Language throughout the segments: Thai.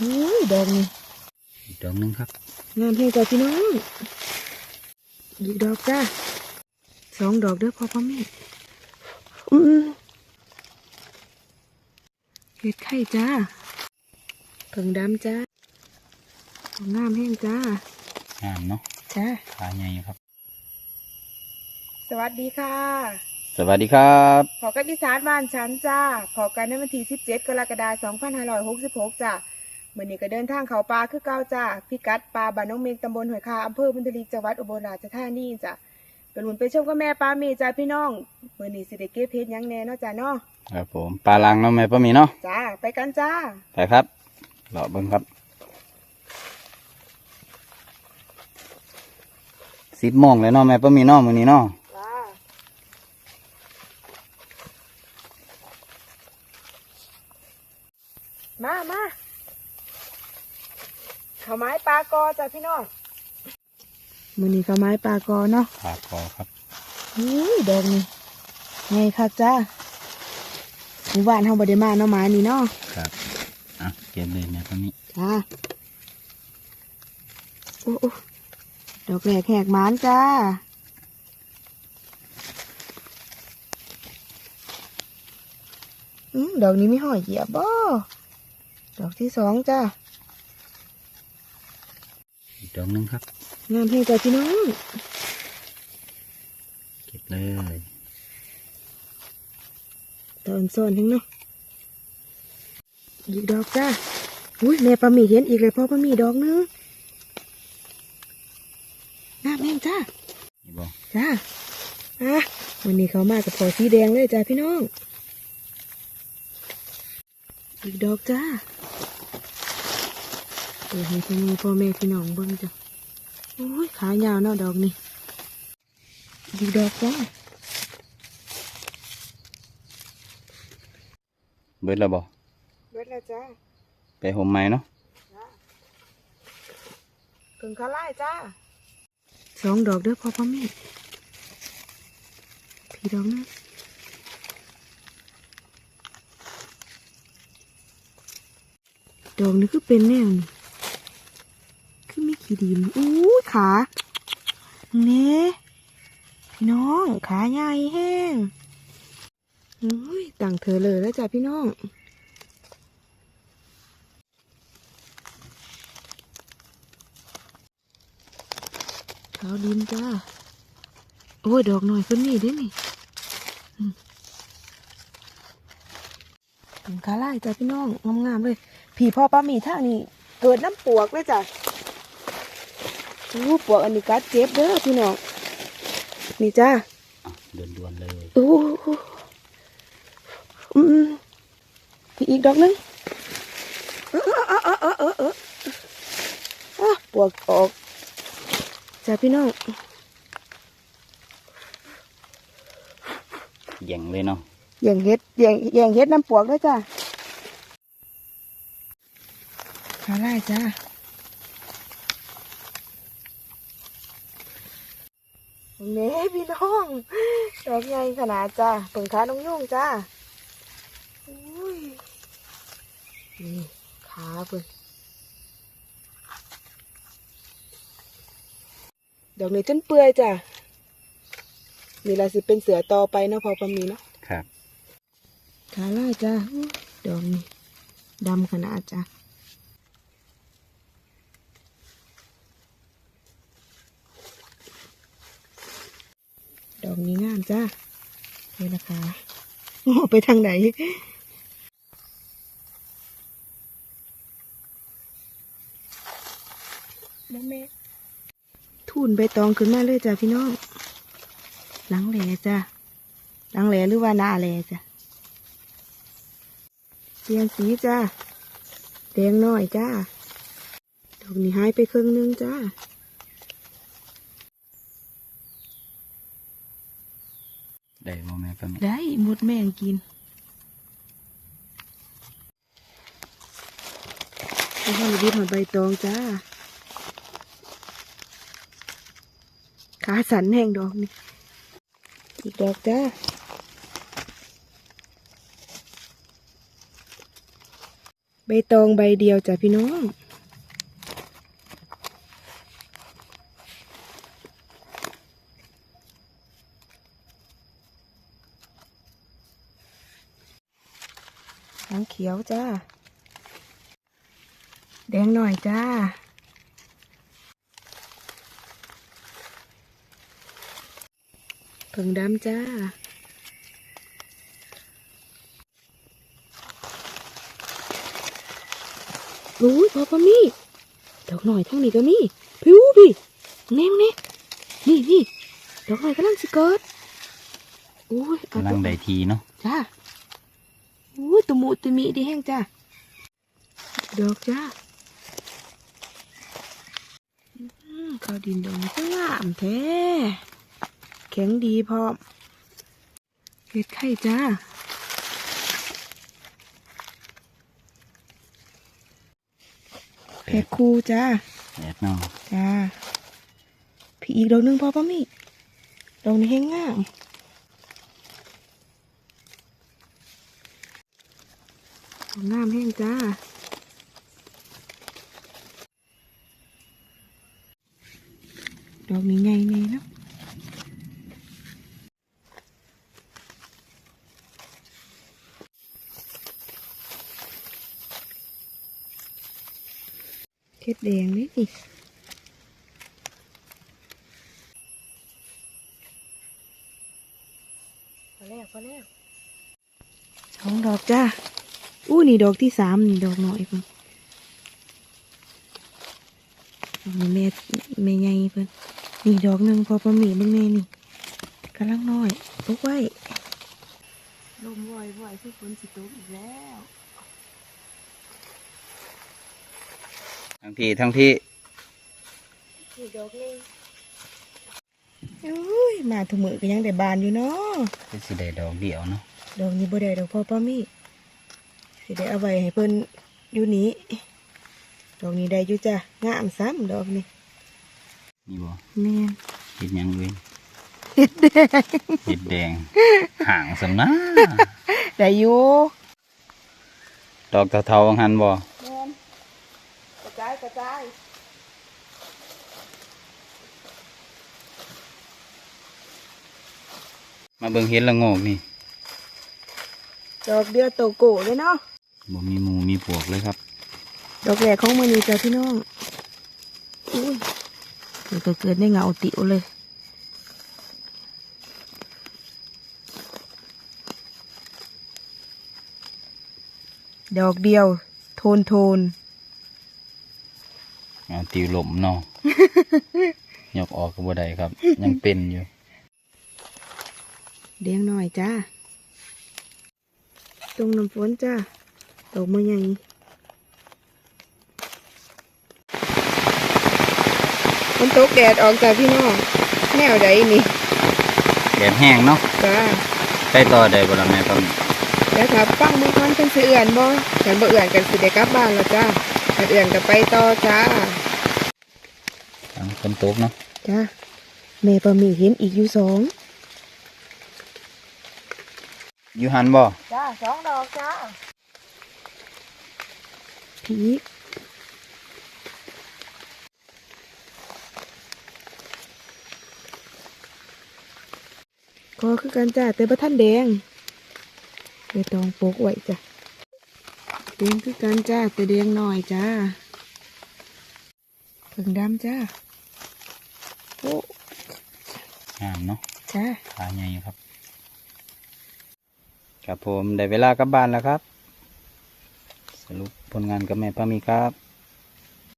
อุ้ยดอกนี่อีกดอกหนึงครับงามเพียงจ้าพี่น้องอีกดอกจ้าสองดอกเด้อพ่อพ่อแม่อืมเห็ดไข่จ้าเผิงดำจ้างามแห้งจ้างามเนาะจ้าขาใหญ่ครับ สวัสดีค่ะ สวัสดีครับขอกันที่สารบ้านฉันจ้าขอกันในวันที่17กรกฎาคม2566จ้าเมื่อนี้ก็เดินทางเขาปลาคือเก้าจ้าพิกัดปลาบ้านน้องเมงตำบลหอยคาอำเภอพุนทลีจังหวัดอุบลราชธานีจ้าเป็นหุ่นไปชมกับแม่ปลาเมจ้าพี่น้องเมื่อนี้สิได้เก็บเพชรยังแน่เนาะจ้าเนาะครับผมปลาลังเนาะแม่ป้ามีเนาะจ้าไปกันจ้าไปครับรอเบิ่งครับสิบโมงเลยเนาะแม่ป้ามีเนาะมื้อนี้เนาะจ้ามามา ข้าวไม้ปลากอจ้าพี่น้องมือนี้ข้าวไม้ปลากอเนาะขาคอครับอุ้ยดอกนี่ไงคักจ้าหมู่บ้านเฮาบ่ได้มาเนาะหมานี่เนาะครับอะเก็บเลยแม่ป้ามีจ้าโอ้โอ้ดอกแรกแหกหมานจ้าอืมดอกนี้ไม่ห่อยเหยียบบ่ดอกที่สองจ้า อีกดอกหนึงครับงามเพียงจ้าพี่น้อง เก็บเลยตอนซ่อนทั้งเนาะอีกดอกจ้าอุ้ยแม่ปลาหมีเห็นอีกเลยพ่อปลาหมีดอกนึงงามแม่งจ้านี่บ่จ้าอะวันนี้เขามากับพอสีแดงเลยจ้าพี่น้อง อีกดอกจ้า เดี๋ยวให้พ่อแม่พ่อแม่พี่น้องเบิ่งจ้ะโอ้ยขายาวเนาะดอกนี่อีกดอกจ้าเบิดแล้วบ่เบิดแล้วจ้าไปห่มไม้เนาะถึงขาไล่จ้าสองดอกเด้อพ่อพ่อแม่พี่ดอกนะดอกนี้คือเป็นแนวนี่ คือมีขี้ดินอู้ยขาเน่พี่น้องขาใหญ่แห้งอุ้ยต่างเธอเลยแล้วจ้ะพี่น้องขาวดินจ้าโอ้ยดอกหน่อยคนนี้ด้นี่ถึงขาไล่จ้ะพี่น้องงามๆเลย ผีพ่อป้าหมีท่านี่เกิดน้ำปวกเลยจ้ะ อู้ปวกอันนี้กัดเจ็บเด้อพี่น้อง นี่จ้าอะด่วนๆเลยอู้หูอืมพี่อีกดอกหนึงเออเออเออเออเออเอออะปวกออกจ้ะพี่น้องแย่งเลยเนาะอย่างเฮ็ดอย่างอย่างเฮ็ดน้ำปวกด้วยจ้ะขาไล่จ้า เน่พี่น้อง ดอกใหญ่ขนาดจ้าเปิงขาน้องยุ่งจ้าอุ้ยนี่ขาเปิ่นดอกนี้จนเปื่อยจ้ะนี่ละสิเป็นเสือต่อไปเนาะพอประมีเนาะครับขาล่ายจ้าอู้ดอกนี่ดำขนาดจ้า ดอกนี้งามจ้านี่นะคะโอ้ไปทางไหนแล้วแม่ทุนใบตองขึ้นมาเลยจ้าพี่น้องหลังแหล่จ้าหลังแหล่หรือว่าหน้าแหล่จ้าเปลี่ยนสีจ้าแดงน้อยจ้าดอกนี้หายไปครึ่งหนึงจ้า ได้บ่แม่ป้ามีได้หมดแม่งกินแล้วก็ดีหอดใบตองจ้า ขาสันแห่งดอกนี่ อีกดอกจ้าใบตองใบเดียวจ้ะพี่น้อง น้ำเขียวจ้า แดงหน่อยจ้า ผึ่งดำจ้า รู้ยพอปะมี่ดอกหน่อยทั้งนี้ก็มีพิวพี่แน่แน่นี่นี่ดอกหน่อยกำลังสิเกิดอุ้ยเอากำลัตังวได้ทีเนาะจ้า อุ้ยตุมุตุมิดีแห้งจ้าดอกจ้าอืมข้าวดินดอกนี้ก็งามแท้ แข็งดีพร้อมเห็ดไข่จ้าแพ็คคู่จ้าแดดเนาะจ้าพี่อีกดอกหนึงพอปะมี่ดอกนี้แห้งงาม ดอกงามแห้งจ้าดอกนี้ใหญ่แน่เนาะเท็ดแดงนี่นี่พอแล้วพอแล้วสองดอกจ้าอู้ นี่ดอกที่สามนี่ดอกน้อยเพิ่นดอกนี้แม่แม่ใหญ่เพิ่นนี่ดอกหนึ่งพอประมีเบิ่งแม่นี่กำลังน้อยตกไว้ลมว่อยว่อยคือฝนสิตกอีกแล้วทั้งพี่ทั้งพี่นี่ดอกนึงอุ้ยมาถุมือก็ยังได้บานอยู่เนาะเป็นสิได้ดอกเดียวเนาะดอกนี้บ่ได้ดอกพ่อป้ามี่ สิได้เอาไว้ให้เพิ่นอยู่นี้ดอกนี้ได้อยู่จ้ะงามซ้ำดอกนี้นี่บ่แม่นเห็ดหยังเลยเห็ดแดงห่างสำนะได้อยู่ดอกเทาๆหันบ่แม่นกระจายกระจายมาเบิ่งเห็ดละโงกนี่ ดอกเดียวโตโกเลยเนาะ บ่มีหมูมีปวกเลยครับ ดอกแรกของมือนี้จ้ะพี่น้องอุ้ยเกิดก็เกิดในเงาติวเลยดอกเดียว โทนโทนเอาติวหลมเนาะยกออกก็บ่ได้ครับ ยังเป็นอยู่เลี้ยงหน่อยจ้าตรงน้ำฝนจ้า ดอกมือใหญ่มันตกแดดออกจากพี่น้องแนวใดนี่แดดแห้งเนาะจ้าไปต่อได้บ่ล่ะแม่ป้อมแล้วถ้าฟังมือมันเป็นสิเอื่อนบ่กันบ่เอื่อนกันสิได้กลับบ้านแล้วจ้าถ้าเอื่อนก็ไปต่อจ้าทางฝนตกเนาะจ้าแม่ปะมีเห็นอีกอยู่สองอยู่หันบ่จ้าสองดอกจ้า ผีก็คือกันจ้าแต่บ่ท่านแดงใบตองปกไว้จ้ะแดงคือกันจ้าแต่แดงหน่อยจ้าผึ่งดำจ้าโอ้งามเนาะจ้าขาใหญ่ครับครับผมได้เวลากลับบ้านแล้วครับ สรุป ผลงานกับแม่ป้ามีครับ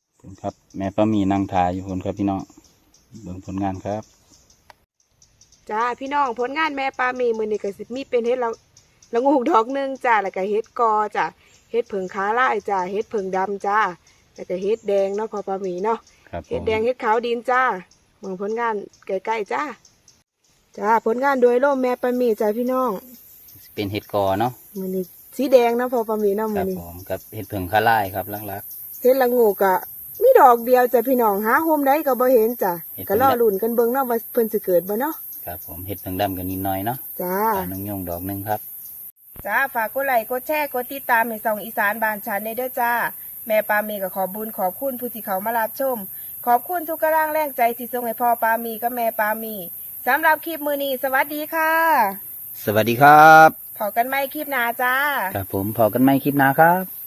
ขอบคุณครับ แม่ป้ามีนั่งถ่ายอยู่คนครับพี่น้องเบิ่งผลงานครับจ้าพี่น้องผลงานแม่ปลามีมือนี่ก็สิมีเป็นเฮ็ดละละงูกดอกหนึงจ้าแล้วก็เฮ็ดกอจ้าเฮ็ดเผิงขาลายจ้าเฮ็ดเผิงดำจ้าแล้วก็เฮ็ดแดงเนาะพอปลามีเนาะครับผเฮ็ดมแดงเฮ็ดขาวดินจ้าเมืองผลงานใกล้ๆจ้าจ้าผลงานโดยร่มแม่ปลามีจ้าพี่น้อง เป็นเห็ดกอเนาะมือนี้ สีแดงเนาะพอปลามีเนาะคมืรัอบนี้ผมกับเห็ดเผิงข้าไล่ครับลักเฮ็ดละงูกะมีดอกเดียวจ้าพี่น้องหาโฮมได้ก็บ่เห็นจ้าก็รอลุ้นกันเบิ่งเนาะว่าเพิ่นสิเกิดบ่เนาะๆครับผมเห็ดเผิงดำกันนิดหน่อยเนาะจ้า ตาน้องยงดอกหนึ่งครับ จ้าฝากกดไลค์กดแชร์กดติดตามให้ส่องอีสานบานชันในเด้อจ้า แม่ปามีก็ขอบุญขอบคุณผู้ที่เขามารับชม ขอบคุณทุกกำลังแรงใจที่ส่งให้พ่อปามีกับแม่ปามีสำหรับคลิปมือนี้สวัสดีค่ะ สวัสดีครับ พอกันไหมคลิปหน้าจ้า ครับผมพอกันไหม่คลิปหน้าครับ